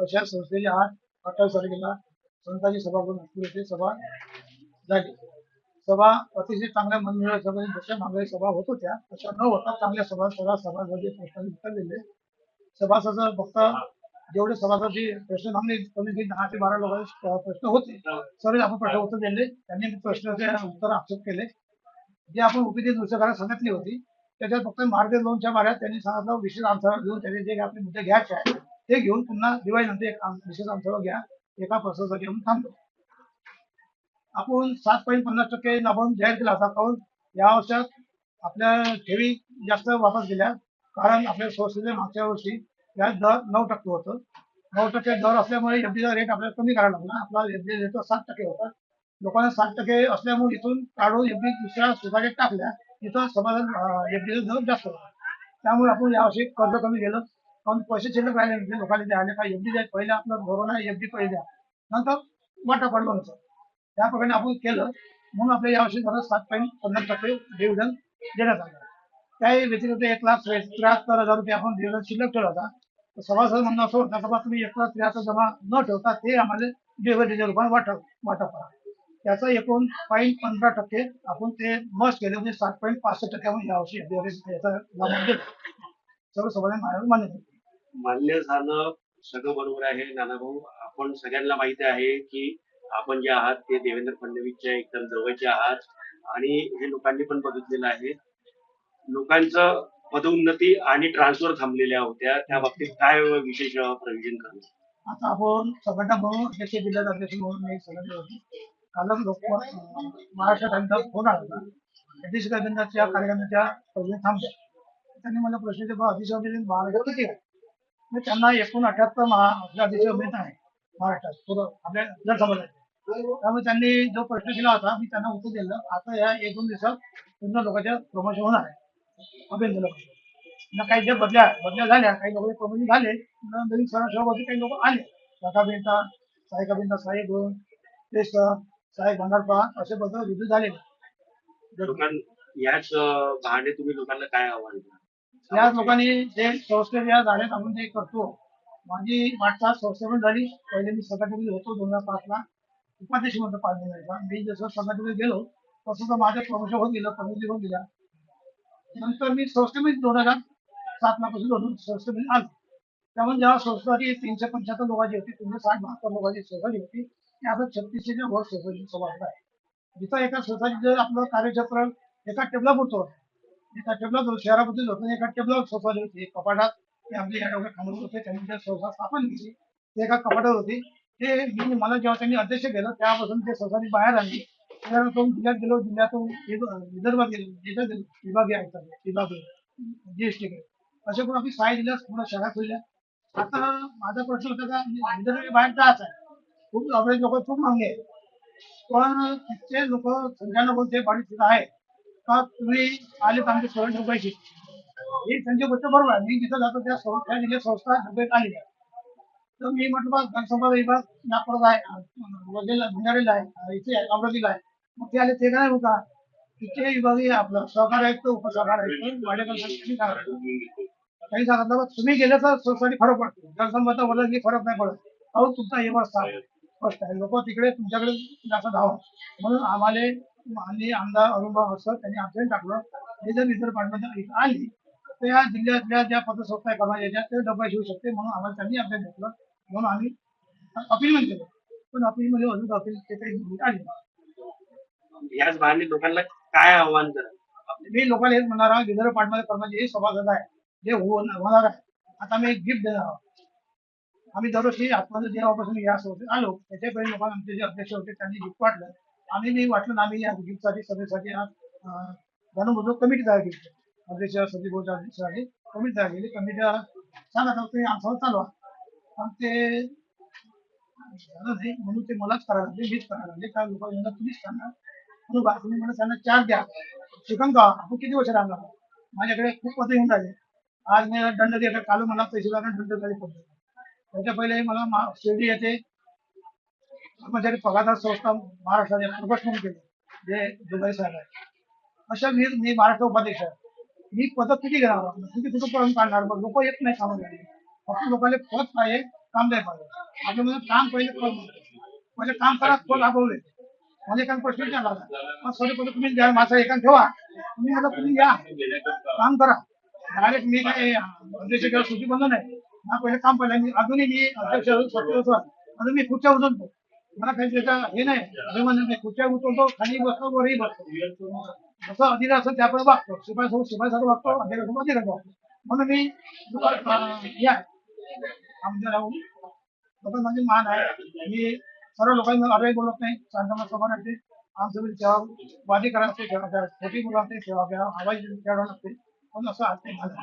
अशा संस्थेची आठ अठ्ठावीस तारखेला संतांची सभा करून नागपूर येथे सभा झाली. सभा अतिशय चांगल्या मनमिळ सभा जशा मागे सभा होत होत्या तशा न होता चांगल्या सभा सभा सभागे प्रश्न उत्तर दिले सभासद फक्त जेवढे सभासदी प्रश्न आम्ही कमी की दहा ते बारा लोकांचे प्रश्न होते. सर्व आपण प्रश्न उत्तर दिले त्यांनी प्रश्नाचे उत्तर आक्षेप केले. जे आपण उपस्थित दुसऱ्या सांगितली होती त्याच्यात फक्त मार्ग दोनच्या बाऱ्यात त्यांनी सांगितलं विशेष आन्सर घेऊन त्यांनी जे आपले मुद्दे घ्यायचे आहे ते घेऊन पुन्हा दिवाळीनंतर एक विशेष अंतर घ्या. एका प्रश्नासाठी घेऊन थांबतो. आपण सात पॉईंट पन्नास टक्के आपण जाहीर केला होता काहून या वर्षात आपल्या ठेवी जास्त वापस गेल्या. कारण आपल्या संस्थेचे मागच्या वर्षी व्याज दर नऊ टक्के होतं. नऊ टक्के दर असल्यामुळे एफडीचा रेट आपल्याला कमी करायला लागला. आपला एफडी रेट सात टक्के होता. लोकांना सात टक्के असल्यामुळे इथून काढून एफडी दुसऱ्या सोसायटीत टाकल्या. इथं समाधान एफडीचा दर जास्त होता. त्यामुळे आपण यावर्षी कर्ज कमी गेलं पण पैसे शिल्लक राहिले म्हणजे नाही लोकांना द्यायला काय एफडी द्या पहिले आपलं कोरोना आहे एफडी पहिले द्या. नंतर वाटा पडलं त्या प्रकारे आपण केलं. म्हणून आपल्या यावर्षी मला सात पॉईंट पन्नास टक्के डिव्हिडन देण्यात आलं. त्याही व्यतिरिक्त एक लाख त्र्याहत्तर हजार रुपये आपण डिव्हिडन शिल्लक ठेवला होता. तर सभासद म्हणणं असं होतं बाबा तुम्ही एक लाख त्र्याहत्तर जमा न ठेवता ते आम्हाला डिव्हिडनच्या रुपयात वाटप वाटप करा त्याचं एकूण पॉईंट पंधरा टक्के आपण ते मस्ट केले म्हणजे सात पॉईंट पासष्ट टक्के आपण यावर्षी याचा लाभ दिला सर्व मान्य केलं. मान्य झालं सगळं बरोबर आहे. नाना भाऊ आपण सगळ्यांना माहिती आहे की आपण जे आहात ते देवेंद्र फडणवीसच्या एकदम जवळचे आहात आणि हे लोकांनी पण बघितलेलं आहे. लोकांचं पदोन्नती आणि ट्रान्सफर थांबलेल्या होत्या. त्या बाबतीत काय विशेष प्रयोजन करणार? आता आपण सगळ्यांना म्हणून जसे जिल्ह्याचे अध्यक्ष म्हणून मी कालच लोक महाराष्ट्र टाइमचा फोन आला होता. अध्यक्ष कार्यक्रमाच्या थांबल्या त्यांनी मला प्रश्न विचारला अध्यक्ष महाराष्ट्र किती आहे? त्यांना एकूण अठ्याहत्तर महा आपल्या उमेद आहे महाराष्ट्रात. पूर्ण आपल्या जर त्यामुळे त्यांनी जो प्रश्न केला होता मी त्यांना उत्तर दिलं. आता या एक दोन दिवसात पूर्ण लोकांच्या प्रमोशन होणार आहे. अभिनंदन लोक काही ज्या बदल्या बदल्या झाल्या काही लोक प्रमोशन झाले नवीन सरासरी काही लोक आले. लता बेंता साई कबिंदा साई दोन श्रेष्ठ साई भंडारपा असे बदल विधी झाले याच भांडे तुम्ही लोकांना काय आव्हान या लोकांनी जे संस्थेच्या जाण्यात आपण जे करतो. माझी वाटचाल संस्थेमध्ये झाली. पहिले मी संघटनेमध्ये होतो दोन हजार पाचला. उपाध्यक्ष म्हणतो पाच महिन्याचा मी जसं संघटनेमध्ये गेलो तसं तर माझं प्रमोशन होत गेलं पदवी होत गेला नंतर मी संस्थेमध्ये दोन हजार सात पासून संस्थेमध्ये आलो. त्यामुळे जेव्हा संस्थाची तीनशे पंच्याहत्तर लोकांची होती तीनशे साठ बहात्तर लोकांची सोसायटी होती ती आता छत्तीसशे वर सोसायटी सभासद आहे. जिथं एका सोसायटीचं आपलं कार्यक्षेत्र एका टेबला पुरतो एका टेबला शहराबद्दल होतं एका टेबलावर सोसायटी होती कपाटात ते आपले या डोक्यात खांबत होते त्यांनी त्या संस्था स्थापन केली. ते एका कपाटात होती. ते मी मला जेव्हा त्यांनी अध्यक्ष केलं त्यापासून ते सोसायटी बाहेर आणली त्यानंतर जिल्ह्यात गेलो. जिल्ह्यातून विदर्भात गेलो. देशात गेलो. विभागीय आयुक्त विभाग जीएसटीकडे असे करून आपली सहा जिल्ह्यात पूर्ण शहरात होईल. आता माझा प्रश्न होता का म्हणजे विदर्भ बाहेर जायचं आहे. खूप अवरेज लोक खूप मागे आहेत. पण तिथचे लोक संख्यानं बोलते बाडी तिथं आहे का तुम्ही आले आमचे सोळा रुपयाची. ठोकायची ही त्यांची गोष्ट बरोबर आहे. मी जिथं जातो त्या सं- त्या जिल्ह्यात संस्था ठोकायत आली तर मी म्हटलं बा जनसंपर्क विभाग नागपूरला आहे. वडील भंडारीला आहे. इथे अमरावतीला आहे. मग ते आले ते काय होता? तिथे विभागीय आपलं सहकार आयुक्त उपसहकार आयुक्त वाडेकर त्यांनी सांगितलं काही सांगितलं बा तुम्ही गेले तर सोसायटी फरक पडतो. जनसंपर्क बोलला की फरक नाही पडत. अहो तुमचा हे बस स्पष्ट आहे. लोक तिकडे तुमच्याकडे जास्त धावा म्हणून आम्हाला आणि आमदार अरुणभाऊ असं त्यांनी आमच्याकडे टाकलं हे जर इतर पाठमध्ये इथं आली तर या जिल्ह्यातल्या ज्या पतसंस्था कर्मचाऱ्याच्या ते डबा येऊ शकते म्हणून आम्हाला त्यांनी आपल्याला घेतलं म्हणून आम्ही अपील केलं. पण अपील मध्ये अजून अपील ते काही आली. याच बहाणे लोकांना काय आव्हान कराल मी लोकांना हेच म्हणणार आहे विदर्भ पाठमध्ये कर्मचारी हे सभासद आहे जे हो- होणार आहे. आता मी एक गिफ्ट देणार आहोत. आम्ही दरवर्षी आतमध्ये जेव्हापासून या संस्थेत आलो त्याच्या पहिले लोकांना आमचे जे अध्यक्ष होते त्यांनी गिफ्ट वाटलं. आम्ही नाही वाटलं ना आम्ही या गिफ्टसाठी सभेसाठी आज धनुबुद्ध कमिटी तयार केली. अध्यक्ष सचिव बोर्डच्या अध्यक्षासाठी कमिटी तयार केली. कमिटीला सांगा तर ते आमचं चालवा पण ते झालं नाही म्हणून ते मलाच करायला लागले मीच करायला लागले. काय लोक यांना तुम्हीच सांगा. म्हणून बा- तुम्ही म्हणत त्यांना चार द्या. शिकन का आपण किती वर्ष राहणार माझ्याकडे खूप पद येऊन राहिले. आज मी दंड द्या काल मला तहसीलदारांना दंड झाले पडतो त्याच्या पहिले मला शिर्डी येते कर्मचारी पगारदार संस्था महाराष्ट्राचे प्रवेश म्हणून केले. जे दुबई साहेब आहे अशा मी मी महाराष्ट्र उपाध्यक्ष आहे. मी पद किती घेणार? किती कुठं पळून काढणार? मग लोक येत नाही कामाला. फक्त लोकांना पद पाहिजे काम नाही पाहिजे. आपलं म्हणजे काम पहिले पद म्हणजे काम करा पद दाखवले म्हणजे काही प्रश्न विचारला मग सॉरी पद तुम्ही द्या माझा एका ठेवा. तुम्ही मला तुम्ही या. काम करा. डायरेक्ट मी काय अध्यक्ष केलं सूची बंद नाही. ना पहिले काम पाहिलं मी अजूनही मी अध्यक्ष सत्य अजून मी खुर्च्या उचलतो. मला काही त्याचा हे नाही अभिमान नाही. खुर्च्या उचलतो खाली बसतो वरही बसतो. जसं अधिकार असेल त्याप्रमाणे वागतो. शिपाई सोबत वागतो अधिरासोबत अधिरा वागतो. म्हणून मी दुपार- आमच्या राहून. लोक म्हणजे मान आहे. मी सर्व लोकांना अभय बोलत नाही. शांतमा सभा राहते आमचं सेवा वादी करा सेवा करा. छोटी मुलांचे सेवा करा. आवाज द्यावा नसते पण असं असते माझं